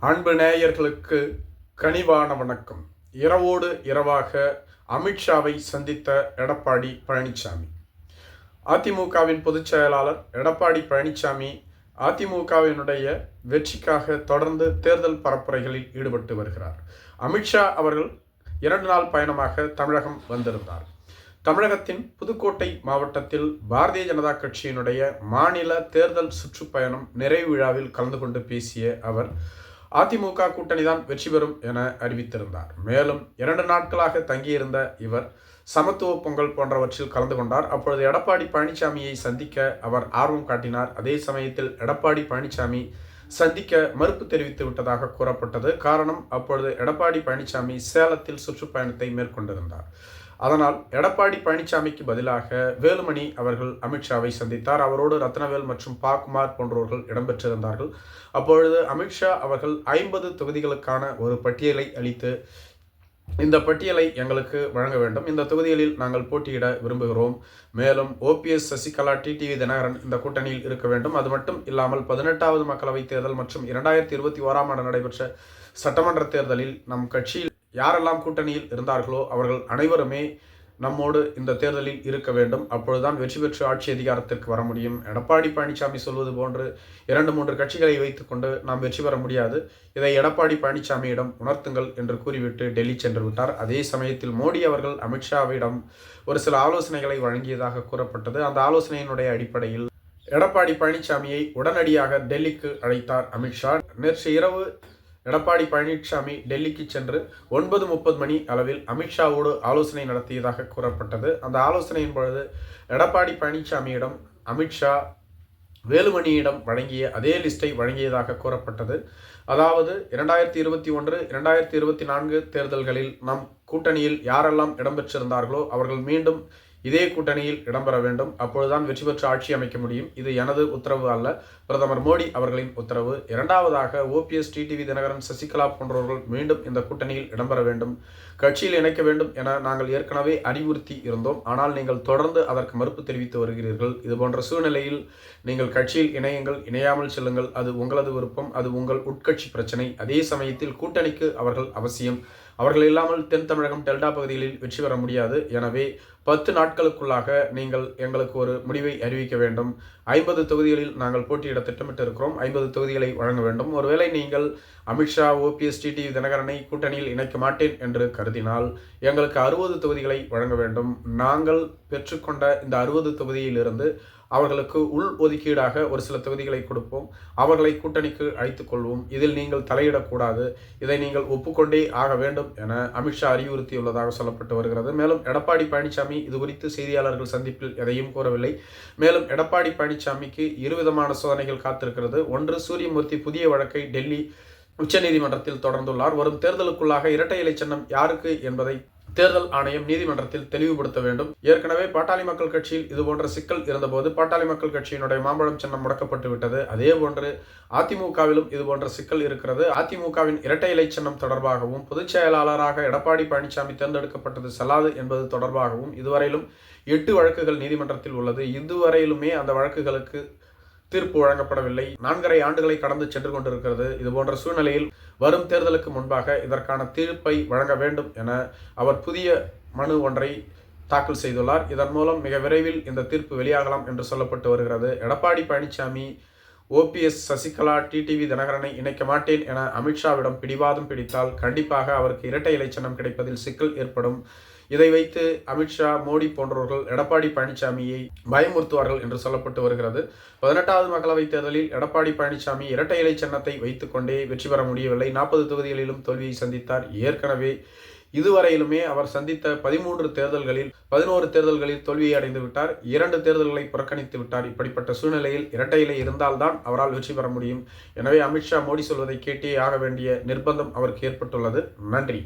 அன்பு நேயர்களுக்கு கனிவான வணக்கம். இரவோடு இரவாக அமித்ஷாவை சந்தித்த எடப்பாடி பழனிசாமி அதிமுகவின் பொதுச் செயலாளர் எடப்பாடி பழனிசாமி அதிமுகவினுடைய வெற்றிக்காக தொடர்ந்து தேர்தல் பரப்புரைகளில் ஈடுபட்டு வருகிறார். அமித்ஷா அவர்கள் இரண்டு நாள் பயணமாக தமிழகம் வந்திருந்தார். தமிழகத்தின் புதுக்கோட்டை மாவட்டத்தில் பாரதிய ஜனதா கட்சியினுடைய மாநில தேர்தல் சுற்றுப்பயணம் நிறைவு விழாவில் கலந்து கொண்டு பேசிய அவர் அதிமுக கூட்டணி தான் வெற்றி பெறும் என அறிவித்திருந்தார். மேலும் இரண்டு நாட்களாக தங்கியிருந்த இவர் சமத்துவ பொங்கல் போன்றவற்றில் கலந்து கொண்டார். அப்பொழுது எடப்பாடி பழனிசாமியை சந்திக்க அவர் ஆர்வம் காட்டினார். அதே சமயத்தில் எடப்பாடி பழனிசாமி சந்திக்க மறுப்பு தெரிவித்து விட்டதாக கூறப்பட்டது. காரணம் அப்பொழுது எடப்பாடி பழனிசாமி சேலத்தில் சுற்றுப்பயணத்தை மேற்கொண்டிருந்தார். அதனால் எடப்பாடி பழனிசாமிக்கு பதிலாக வேலுமணி அவர்கள் அமித்ஷாவை சந்தித்தார். அவரோடு ரத்னவேல் மற்றும் பாகுமார் போன்றவர்கள் இடம்பெற்றிருந்தார்கள். அப்பொழுது அமித்ஷா அவர்கள் ஐம்பது தொகுதிகளுக்கான ஒரு பட்டியலை அளித்து இந்த பட்டியலை எங்களுக்கு வழங்க வேண்டும். இந்த தொகுதிகளில் நாங்கள் போட்டியிட விரும்புகிறோம். மேலும் ஓபிஎஸ் சசிகலா டிடிவி தினகரன் இந்த கூட்டணியில் இருக்க வேண்டும். அது மட்டும் இல்லாமல் பதினெட்டாவது மக்களவைத் தேர்தல் மற்றும் இரண்டாயிரத்தி இருபத்தி ஓராம் ஆண்டு நடைபெற்ற சட்டமன்ற தேர்தலில் நம் கட்சியில் யாரெல்லாம் கூட்டணியில் இருந்தார்களோ அவர்கள் அனைவருமே நம்மோடு இந்த தேர்தலில் இருக்க வேண்டும். அப்பொழுதுதான் வெற்றி பெற்று ஆட்சி அதிகாரத்திற்கு வர முடியும். எடப்பாடி பழனிசாமி சொல்வது போன்று இரண்டு மூன்று கட்சிகளை வைத்துக்கொண்டு நாம் வெற்றி பெற முடியாது. இதை எடப்பாடி பழனிசாமியிடம் உணர்த்துங்கள் என்று கூறிவிட்டு டெல்லி சென்று விட்டார். அதே சமயத்தில் மோடி அவர்கள் அமித்ஷாவிடம் ஒரு சில ஆலோசனைகளை வழங்கியதாக கூறப்பட்டது. அந்த ஆலோசனையினுடைய அடிப்படையில் எடப்பாடி பழனிசாமியை உடனடியாக டெல்லிக்கு அழைத்தார் அமித்ஷா. நேற்று இரவு எடப்பாடி பழனிசாமி டெல்லிக்கு சென்று ஒன்பது முப்பது மணி அளவில் அமித்ஷாவோடு ஆலோசனை நடத்தியதாக கூறப்பட்டது. அந்த ஆலோசனையின் பொழுது எடப்பாடி பழனிசாமியிடம் அமித்ஷா வேலுமணியிடம் வழங்கிய அதே லிஸ்ட்டை வழங்கியதாக கூறப்பட்டது. அதாவது இரண்டாயிரத்தி இருபத்தி ஒன்று இரண்டாயிரத்தி இருபத்தி நான்கு தேர்தல்களில் நம் கூட்டணியில் யாரெல்லாம் இடம்பெற்றிருந்தார்களோ அவர்கள் மீண்டும் இதே கூட்டணியில் இடம்பெற வேண்டும். அப்பொழுதுதான் வெற்றி பெற்று ஆட்சி அமைக்க முடியும். இது எனது உத்தரவு அல்ல. பிரதமர் மோடி அவர்களின் உத்தரவு. இரண்டாவதாக ஓபிஎஸ் டிடிவி தினகரன் சசிகலா போன்றவர்கள் மீண்டும் இந்த கூட்டணியில் இடம்பெற வேண்டும். கட்சியில் இணைக்க வேண்டும் என நாங்கள் ஏற்கனவே அறிவுறுத்தி இருந்தோம். ஆனால் நீங்கள் தொடர்ந்து அதற்கு மறுப்பு தெரிவித்து வருகிறீர்கள். இது போன்ற சூழ்நிலையில் நீங்கள் கட்சியில் இணையுங்கள். இணையாமல் செல்லுங்கள். அது உங்களது விருப்பம். அது உங்கள் உட்கட்சி பிரச்சனை. அதே சமயத்தில் கூட்டணிக்கு அவர்கள் அவசியம். அவர்கள் இல்லாமல் தென் தமிழகம் டெல்டா பகுதிகளில் வெற்றி பெற முடியாது. எனவே பத்து நாட்களுக்குள்ளாக நீங்கள் எங்களுக்கு ஒரு முடிவை அறிவிக்க வேண்டும். ஐம்பது தொகுதிகளில் நாங்கள் போட்டியிட திட்டமிட்டு இருக்கிறோம் ஐம்பது தொகுதிகளை வழங்க வேண்டும். ஒருவேளை நீங்கள் அமித்ஷா ஓபிஎஸ் டிடி தினகரனை கூட்டணியில் இணைக்க மாட்டேன் என்று கருதினால் எங்களுக்கு அறுபது தொகுதிகளை வழங்க வேண்டும். நாங்கள் பெற்றுக்கொண்ட இந்த அறுபது தொகுதியிலிருந்து அவர்களுக்கு உள் ஒதுக்கீடாக ஒரு சில தொகுதிகளை கொடுப்போம். அவர்களை கூட்டணிக்கு அழைத்துக் கொள்வோம். இதில் நீங்கள் தலையிடக்கூடாது. இதை நீங்கள் ஒப்புக்கொண்டே ஆக வேண்டும் என அமித்ஷா அறிவுறுத்தியுள்ளதாக சொல்லப்பட்டு வருகிறது. மேலும் எடப்பாடி பழனிசாமி இது குறித்து செய்தியாளர்கள் சந்திப்பில் எதையும் கூறவில்லை. மேலும் எடப்பாடி பழனிசாமிக்கு இருவிதமான சோதனைகள் காத்திருக்கிறது. ஒன்று சூரியமூர்த்தி புதிய வழக்கை டெல்லி உச்சநீதிமன்றத்தில் தொடர்ந்துள்ளார். வரும் தேர்தலுக்குள்ளாக இரட்டை இலை சின்னம் யாருக்கு என்பதை தேர்தல் ஆணையம் நீதிமன்றத்தில் தெளிவுபடுத்த வேண்டும். ஏற்கனவே பாட்டாளி மக்கள் கட்சியில் இதுபோன்ற சிக்கல் இருந்தபோது பாட்டாளி மக்கள் கட்சியினுடைய மாம்பழம் சின்னம் முடக்கப்பட்டு விட்டது. அதே போன்று அதிமுகவிலும் இதுபோன்ற சிக்கல் இருக்கிறது. அதிமுகவின் இரட்டை இலை சின்னம் தொடர்பாகவும் பொதுச் செயலாளராக எடப்பாடி பழனிசாமி தேர்ந்தெடுக்கப்பட்டது செல்லாது என்பது தொடர்பாகவும் இதுவரையிலும் எட்டு வழக்குகள் நீதிமன்றத்தில் உள்ளது. இதுவரையிலுமே அந்த வழக்குகளுக்கு தீர்ப்பு வழங்கப்படவில்லை. நான்கரை ஆண்டுகளை கடந்து சென்று கொண்டிருக்கிறது. இதுபோன்ற சூழ்நிலையில் வரும் தேர்தலுக்கு முன்பாக இதற்கான தீர்ப்பை வழங்க வேண்டும் என அவர் புதிய மனு ஒன்றை தாக்கல் செய்துள்ளார். இதன் மூலம் மிக விரைவில் இந்த தீர்ப்பு வெளியாகலாம் என்று சொல்லப்பட்டு வருகிறது. எடப்பாடி பழனிசாமி ஓபிஎஸ் சசிகலா டிடிவி தினகரனை இணைக்க மாட்டேன் என அமித்ஷாவிடம் பிடிவாதம் பிடித்தால் கண்டிப்பாக அவருக்கு இரட்டை இலைச்சனம் கிடைப்பதில் சிக்கல் ஏற்படும். இதை வைத்து அமித்ஷா மோடி போன்றவர்கள் எடப்பாடி பழனிசாமியை பயமுறுத்துவார்கள் என்று சொல்லப்பட்டு வருகிறது. பதினெட்டாவது மக்களவைத் தேர்தலில் எடப்பாடி பழனிசாமி இரட்டை இலை சின்னத்தை வைத்துக்கொண்டே வெற்றி பெற முடியவில்லை. நாற்பது தொகுதிகளிலும் தோல்வியை சந்தித்தார். ஏற்கனவே இதுவரையிலுமே அவர் சந்தித்த பதிமூன்று தேர்தல்களில் பதினோரு தேர்தல்களில் தோல்வியை அடைந்து விட்டார். இரண்டு தேர்தல்களை புறக்கணித்து விட்டார். இப்படிப்பட்ட சூழ்நிலையில் இரட்டையிலே இருந்தால்தான் அவரால் வெற்றி பெற முடியும். எனவே அமித்ஷா மோடி சொல்வதை கேட்டே ஆக வேண்டிய நிர்பந்தம் அவருக்கு ஏற்பட்டுள்ளது. நன்றி.